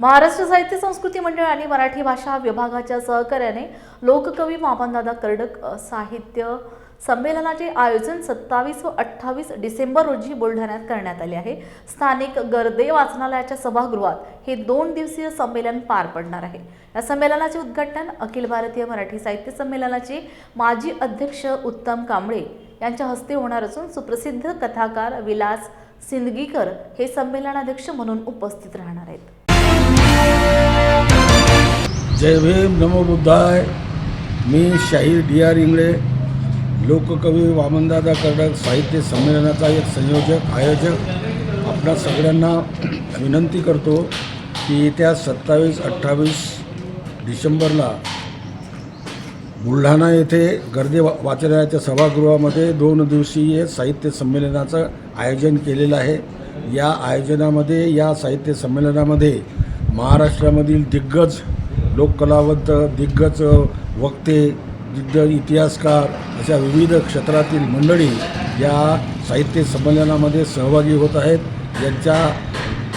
महाराष्ट्र साहित्य संस्कृती मंडळ आणि मराठी भाषा विभागाच्या सहकार्याने लोककवी मामनदादा कर्डक साहित्य संमेलनाचे आयोजन सत्तावीस व अठ्ठावीस डिसेंबर रोजी बुलढाण्यात करण्यात आले आहे. स्थानिक गर्दे वाचनालयाच्या सभागृहात हे दोन दिवसीय संमेलन पार पडणार आहे. या संमेलनाचे उद्घाटन अखिल भारतीय मराठी साहित्य संमेलनाचे माजी अध्यक्ष उत्तम कांबळे यांच्या हस्ते होणार असून सुप्रसिद्ध कथाकार विलास सिंदगीकर हे संमेलनाध्यक्ष म्हणून उपस्थित राहणार आहेत. जय भीम नमो बुद्धाय. मी शाहीर डी आर इंगळे लोककवी वामनदादा कर्डक साहित्य संमेलनाचा एक संयोजक आयोजक. आपणा सगळ्यांना विनंती करतो की येत्या सत्तावीस अठ्ठावीस डिसेंबरला बुलढाणा येथे गर्दे वा वाचनालयाच्या सभागृहामध्ये दोन दिवसीय साहित्य संमेलनाचं आयोजन केलेलं आहे. या आयोजनामध्ये या साहित्य संमेलनामध्ये महाराष्ट्रामधील दिग्गज लोककलावंत दिग्गज वक्ते दिग्गज इतिहासकार अशा विविध क्षेत्रातील मंडळी या साहित्य संमेलनामध्ये सहभागी होत आहेत. यांच्या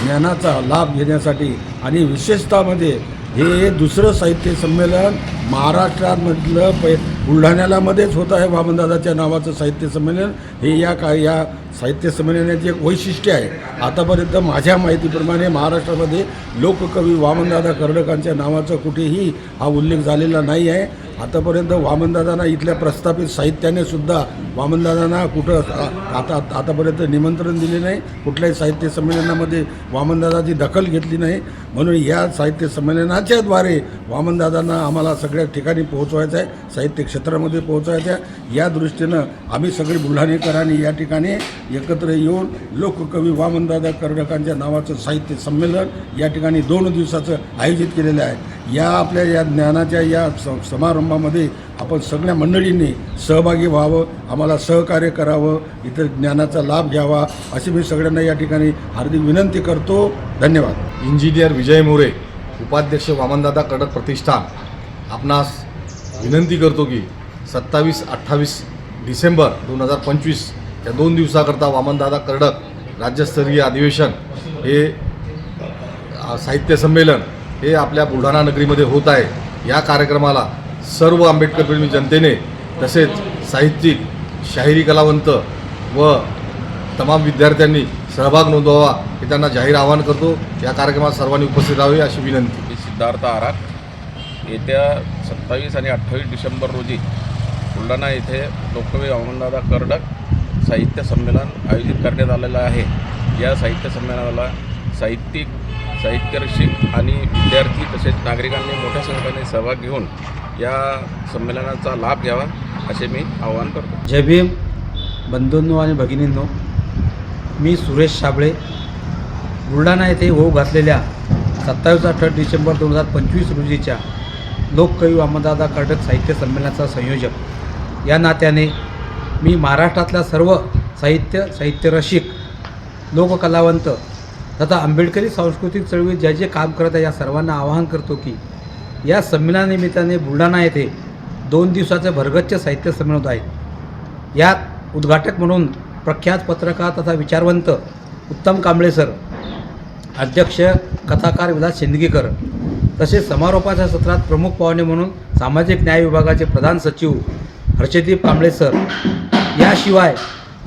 ज्ञानाचा लाभ घेण्यासाठी आणि विशेषतामध्ये म्हणजे हे दुसरं साहित्य संमेलन महाराष्ट्रामधलं पै बुलढाण्यालामध्येच होतं होत आहे वामनदादाच्या नावाचं साहित्य संमेलन. हे या का या साहित्य संमेलनाचे एक वैशिष्ट्य आहे. आतापर्यंत माझ्या माहितीप्रमाणे महाराष्ट्रामध्ये लोककवी वामनदादा कर्डकांच्या नावाचा कुठेही हा उल्लेख झालेला नाही आहे. आतापर्यंत वामनदादांना इथल्या प्रस्थापित साहित्याने सुद्धा वामनदादांना कुठं आता आतापर्यंत निमंत्रण दिले नाही. कुठल्याही साहित्य संमेलनामध्ये वामनदादाची दखल घेतली नाही. म्हणून या साहित्य संमेलनाच्याद्वारे वामनदादांना आम्हाला सगळ्या ठिकाणी पोहोचवायचं आहे साहित्य क्षेत्रामध्ये पोहोचवायचं आहे. या दृष्टीनं आम्ही सगळे बुलढाणेकरांनी या ठिकाणी एकत्र येऊन लोककवी वामनदादा कर्डकांच्या नावाचं साहित्य संमेलन या ठिकाणी दोन दिवसाचं आयोजित केलेलं आहे. या आपल्या या ज्ञानाच्या या स समारंभामध्ये आपण सगळ्या मंडळींनी सहभागी व्हावं आम्हाला सहकार्य करावं इतर ज्ञानाचा लाभ घ्यावा अशी मी सगळ्यांना या ठिकाणी हार्दिक विनंती करतो. धन्यवाद. इंजिनियर विजय मोरे उपाध्यक्ष वामनदादा कडक प्रतिष्ठान. आपणास विनंती करतो की सत्तावीस अठ्ठावीस डिसेंबर दोन हजार पंचवीस या दोन दिवसाकरता वामनदादा कर्डक राज्यस्तरीय अधिवेशन हे साहित्य संमेलन हे आपल्या बुलढाणा नगरीमध्ये होत आहे. या कार्यक्रमाला सर्व आंबेडकरप्रेमी जनतेने तसेच साहित्यिक शाहिरी कलावंत व तमाम विद्यार्थ्यांनी सहभाग नोंदवावा हे त्यांना जाहीर आवाहन करतो. या कार्यक्रमात सर्वांनी उपस्थित राहावे अशी विनंती. सिद्धार्थ आराख येत्या सत्तावीस आणि अठ्ठावीस डिसेंबर रोजी बुलढाणा येथे लोककवी वामनदादा कर्डक साहित्य संमेलन आयोजित करण्यात आलेलं आहे. या साहित्य संमेलनाला साहित्यिक साहित्यरसिक आणि विद्यार्थी तसेच नागरिकांनी मोठ्या संख्येने सहभाग घेऊन या संमेलनाचा लाभ घ्यावा असे मी आवाहन करतो. जय भीम. बंधूंनो आणि भगिनींनो मी सुरेश साबळे बुलढाणा येथे होऊ घातलेल्या सत्तावीस अठरा डिसेंबर दोन हजार पंचवीस रोजीच्या लोककवी वामनदादा कर्डक साहित्य संमेलनाचा संयोजक. या नात्याने मी महाराष्ट्रातल्या सर्व साहित्य साहित्यरसिक लोककलावंत तथा आंबेडकरी सांस्कृतिक चळवळीत ज्या जे काम करत आहे या सर्वांना आवाहन करतो की या संमेलनानिमित्ताने बुलढाणा येथे दोन दिवसाचं भरगच्च साहित्य संमेलन होत आहे. यात उद्घाटक म्हणून प्रख्यात पत्रकार तथा विचारवंत उत्तम कांबळे सर अध्यक्ष कथाकार विलास शेंदगीकर तसेच समारोपाच्या सत्रात प्रमुख पाहुणे म्हणून सामाजिक न्याय विभागाचे प्रधान सचिव हर्षदीप कांबळे सर. याशिवाय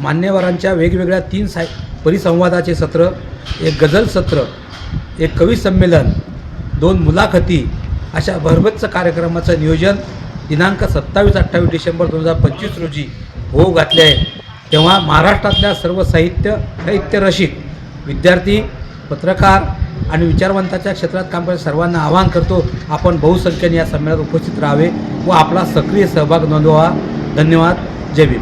मान्यवरांच्या वेगवेगळ्या तीन साय परिसंवादाचे सत्र एक गझल सत्र एक कवी संमेलन दोन मुलाखती अशा भरभच्च कार्यक्रमाचं नियोजन दिनांक सत्तावीस अठ्ठावीस डिसेंबर दोन हजार पंचवीस रोजी होऊ घातले आहे. तेव्हा महाराष्ट्रातल्या सर्व साहित्य साहित्य रसिक विद्यार्थी पत्रकार आणि विचारवंताच्या क्षेत्रात काम करणाऱ्या सर्वांना आवाहन करतो आपण बहुसंख्येने या संमेलनात उपस्थित राहावे व आपला सक्रिय सहभाग नोंदवावा धन्यवाद. जय भीम.